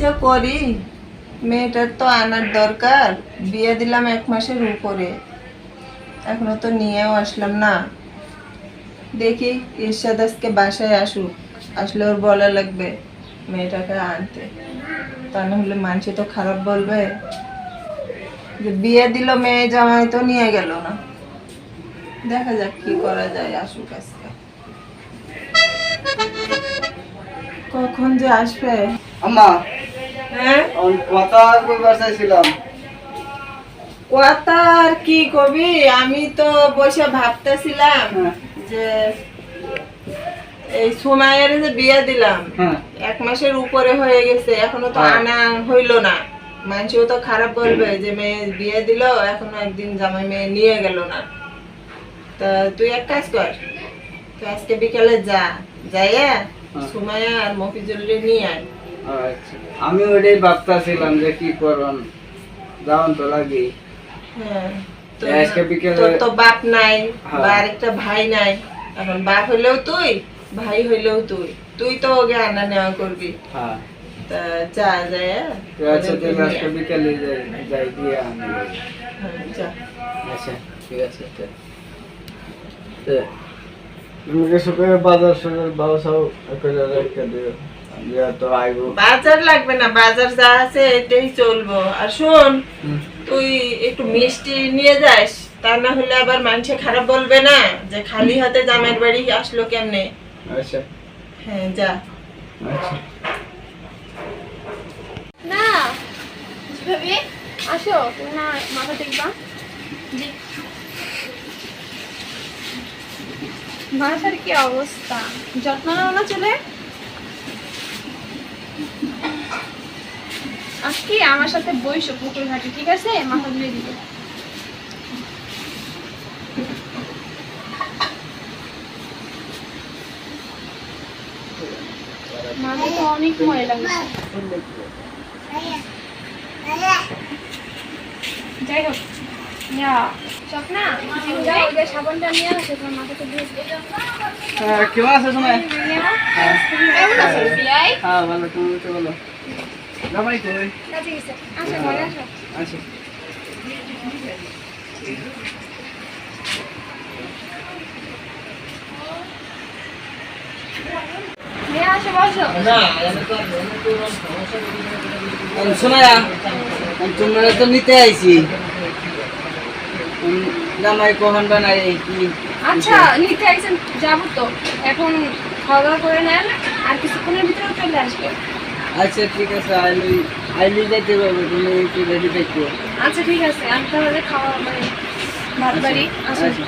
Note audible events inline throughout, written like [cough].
যে করি, মেয়েটার তো আনার দরকার। বিয়ে দিলাম এক মাসের উপরে। এখনও তো নিয়েও আসলাম না। দেখি ইরশাদ আজকে বাসায় আসুক। আসলে ওর বলা লাগবে মেয়েটাকে আনতে। তা না হলে মানুষ তো খারাপ বলবে। যে বিয়ে দিল মেয়ে জামাই তো নিয়ে গেল না। দেখা যাক কি করা যায়, আসুক আজকে। কখন যে আসবে? আম্মা হ্যাঁ? কথা কইবার কথা আর কি কবি? আমি তো বসে ভাবতেছিলাম হ্যাঁ। যে এই সময়ের যে বিয়ে দিলাম হ্যাঁ। এক মাসের উপরে হয়ে গেছে এখনও তো। আনা হইল না। মানুষও তো খারাপ বলবে যে মেয়ে বিয়ে দিল এখনও একদিন জামাই মেয়ে নিয়ে গেল না। তা তুই এক কাজ কর তুই আজকে বিকালে যা যাইয়া সুমাইয়া আর মফিজুলরে নিয়ে আয়। আমি ওইটাই ভাবতেছিলাম যে কি করন যাওন তো লাগে হ্যাঁ তো আজকে বিকেলে- তোর তো বাপ নাই হ্যাঁ। বা আরেকটা ভাই নাই এখন বাপ হইলেও তুই ভাই হইলেও তুই তুই তো ওকে আনা নেওয়া করবি হ্যাঁ তা যা যায় তো আচ্ছা তাহলে আজকে বিকেলে যাই যাই দিয়ে আমি হ্যাঁ, যা আচ্ছা ঠিক আছে তো তো তুমি কিছু করে বাজার সাজার বাবসাও করে রেখে দিও যে তো আইবো বাজার লাগবে না বাজার যা আছে এটাই চলবো। আর শোন তুই একটু মিষ্টি নিয়ে যাস তা না হলে আবার মানুষে খারাপ বলবে না যে খালি হাতে জামাইয়ের বাড়ি আসলো কেমনে? আচ্ছা। হ্যাঁ যা। আচ্ছা। না ভাবি আসো না মাথা দেখবা মাথার কি অবস্থা? যত্ন নাও না চলে আজকে আমার সাথে বইসো পুকুর ঘাটে ঠিক আছে? মাথা ধুয়ে দিবে। মানে তো অনেক ময়লা গেছে যাই হোক স্বপ্না যাও সাবানটা নিয়ে আসো তোমার আছে কেমন আছো হ্যাঁ ভালো তুমি তো বলো। জামাই কই কাজে গেছে আসো ঘরে আসো আচ্ছা আসো তোমরা তো নিতে আইছি। জামাই কখন বানাই কি? আচ্ছা নিতে আইছেন যাব তো। এখন খাওয়া দাওয়া করে নেন আর কিছুক্ষণের ভিতরে চলে আসবে। আচ্ছা ঠিক আছে আইলি আইলি যাইতে পারব তুমি একটু রেডি থাকো। আচ্ছা ঠিক আছে আমি তাহলে খাওয়া মানে ভাত বাড়ি আচ্ছা। আসো।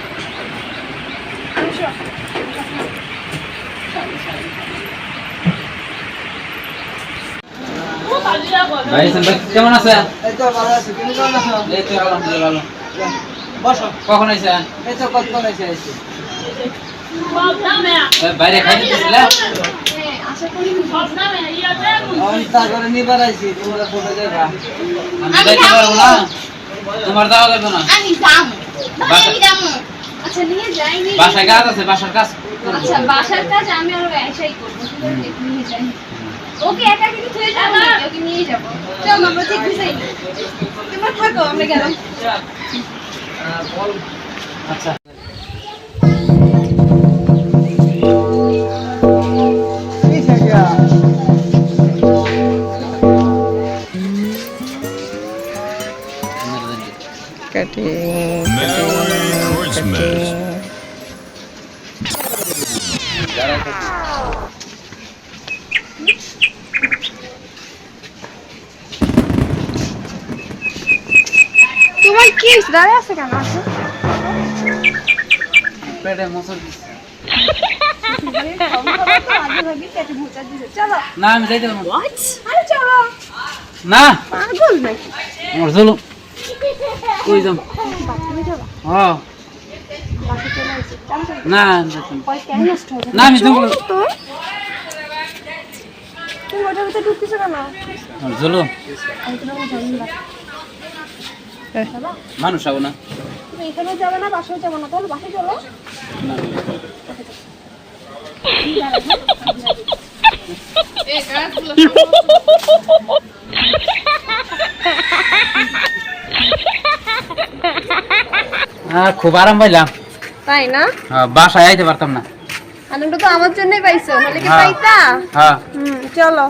ভাই কেমন আছে? এই তো ভালো আছি তুমি কেমন আছো? এই তো আলহামদুলিল্লাহ ভালো। বসো। কখন আইছেন এই তো এসে আইছি। এই বাইরে খাই তোমরা যাবা। না। যাম আচ্ছা নিয়ে যাই নিয়ে যাই। বাসায় কাজ আছে বাসার কাজ আচ্ছা বাসার কাজ আমি আরও একাই করব। নিয়ে যাই। ওকে একা কিন্তু তুই যাব ওকে নিয়ে যাব। চল আমরা ঠিক বুঝাই তোমরা থাকো আমরা গেলাম। আচ্ছা। তোমার কি দাঁড়ায় আছে কেন আছে পেটে। চলো না আমি যাইতে পারব। আরে চলো না পাগল নাকি আমার চলো কই যাম চলো না না। আমি তো তুমি ওটার ভিতরে ঢুকতেছো কেন চলো আমি তোমাকে জানি না মানুষ যাব না হ্যাঁ, খুব আরাম পাইলাম। তাই না? হ্যাঁ, বাসায় আইতে পারতাম না। আনন্দ তো আমার জন্যই পাইছো কি হ্যাঁ। চলো।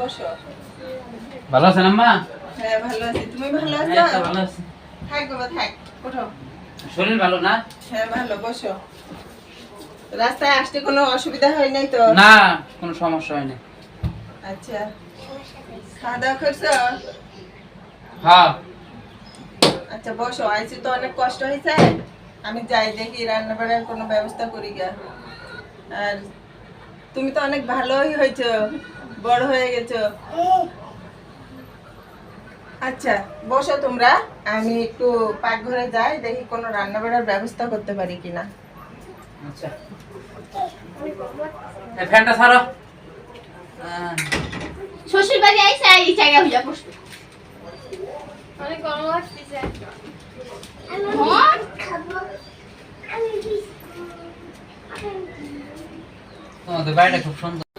বসো। ভালো আছেন আম্মা? হ্যাঁ ভালো আছি। তুমি ভালো আছো? তো ভালো আছি। থাক বাবা থাক ওঠো। শরীর ভালো না? হ্যাঁ ভালো বসো। রাস্তায় আসতে কোনো অসুবিধা হয় নাই তো? না কোনো সমস্যা হয়নি। আচ্ছা। খাওয়া দাওয়া করছ? হ্যাঁ। আচ্ছা বসো। আইসি তো অনেক কষ্ট হয়েছে। আমি যাই দেখি রান্না বাড়ার কোনো ব্যবস্থা করি গা। আর তুমি তো অনেক ভালোই হয়েছো। বড় হয়ে গেছো। আচ্ছা বসো তোমরা। আমি একটু পাকঘরে যাই দেখি কোনো রান্না বাড়ার ব্যবস্থা করতে পারি কিনা। আচ্ছা। ফ্যানটা ছাড়ো। শ্বশুর বাড়ি আইসা এই জায়গা হইয়া বসবে। অনেক গরম লাগতেছে। তোমাদের বাড়িটা খুব সুন্দর।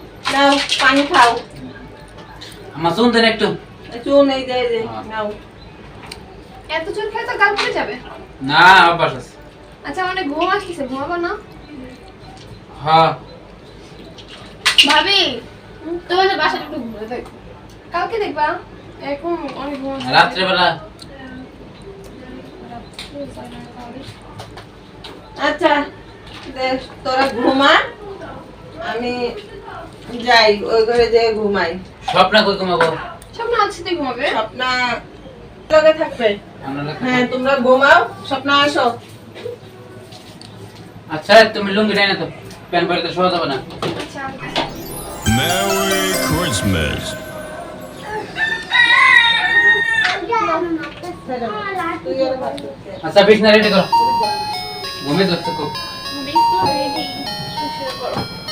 নাও পানি খাও। আমার শুনতেন একটু। চুন এই যে এই যে, নাও। এত চুল খেয়ে তো গাল পড়ে যাবে। না অভ্যাস আছে। আচ্ছা অনেক ঘুম আসতেছে ঘুমাবো না? হ্যাঁ। ভাবি তোমাদের বাসাটা একটু ঘুরে দেখো। কালকে দেখবা এখন অনেক ঘুম আসছে। রাত্রেবেলা। আচ্ছা দেখ তোরা ঘুমা আমি যাই ওই ঘরে যেয়ে ঘুমাই। স্বপ্ন কই ঘুমাবো? স্বপ্ন আছে তুই ঘুমাবে। স্বপ্না লগে থাকবে। আমরা লোক- হ্যাঁ তোমরা ঘুমাও স্বপ্না আসো। আচ্ছা তুমি লুঙ্গি টাই না তো প্যান পরে তো শোয়া যাবে না। আচ্ছা Merry Christmas. তুই আর ভাত করতে। আচ্ছা বিছনা রেডি করো। ঘুমিয়ে ধরছে খুব। বিস্কুট রেডি শুয়ে পড়ো আমি শুয়ে পড়লাম লাইট অফ করে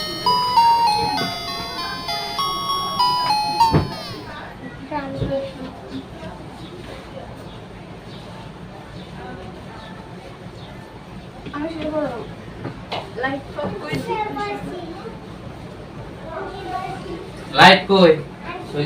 দিই লাইট কই ওই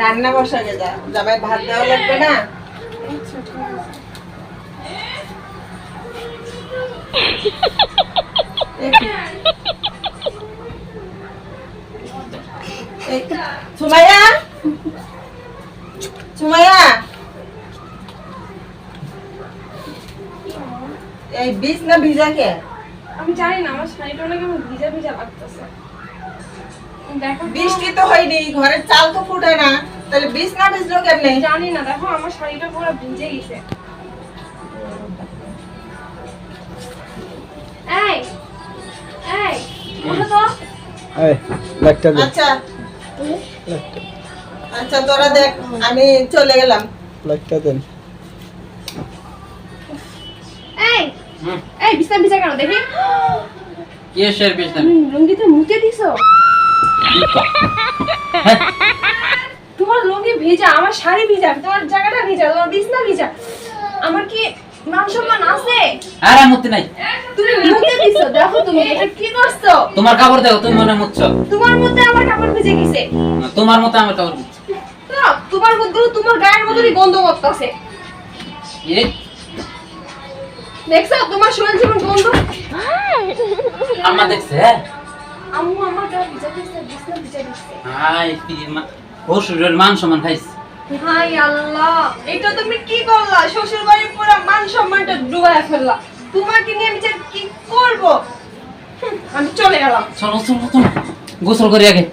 রান্না বসাকে যা। ভাত দেওয়া লাগবে না? সুমাইয়া? সুমাইয়া? এই বীজ না ভিজা কে? আমি জানি না, আমার শাড়িটা অনেক ভিজা ভিজা লাগতেছে। বৃষ্টি তো হয়নি ঘরের চাল তো ফুটে না। তাহলে বীজ না ভিজলো কেমনে? জানি না দেখো আমার শাড়িটা পুরো ভিজে গেছে। এই এই ওঠো তো। এই লাইটটা আচ্ছা। আচ্ছা তোরা দেখ আমি চলে গেলাম। দেন। এই হুম। এই বিছনা ভিজা কেন? দেখি। কি শেয়ার বিছনা? লুঙ্গিতে মুতে দিছো? [laughs] তোমার লুঙ্গি ভিজা আমার শাড়ি ভিজা তোমার জায়গাটা ভিজা তোমার বিছনা ভিজা। আমার কি মান সম্মান আছে? আরে মুক্তি নাই। তুমি মুখে দিছো দেখো তুমি এটা কি করছ? তোমার কাপড় দেখো তুমি মনে মুচ্ছ। তোমার মধ্যে আমার কাপড় ভিজে গেছে। তোমার মতো আমার কাপড় দিচ্ছে তোমার মধ্যে তোমার গায়ের মধ্যেই গন্ধ করতেছে। এই দেখছ তোমার শরীর যেমন গন্ধ। আম্মা দেখছে হ্যাঁ? আম্মু আমার গায়ে ভিজে দিচ্ছে বিছনা ভিজে দিচ্ছে হাই পিরির মা ও শ্বশুরের মান সম্মান খাইছে। হাই আল্লাহ এটা তুমি কি করলা? শ্বশুর বাড়ির পুরো মান সম্মানটা ডুবায় ফেললা। তোমাকে নিয়ে আমি যে কি করব? আমি চলে গেলাম। চলো চলো চলো। গোসল করি আগে।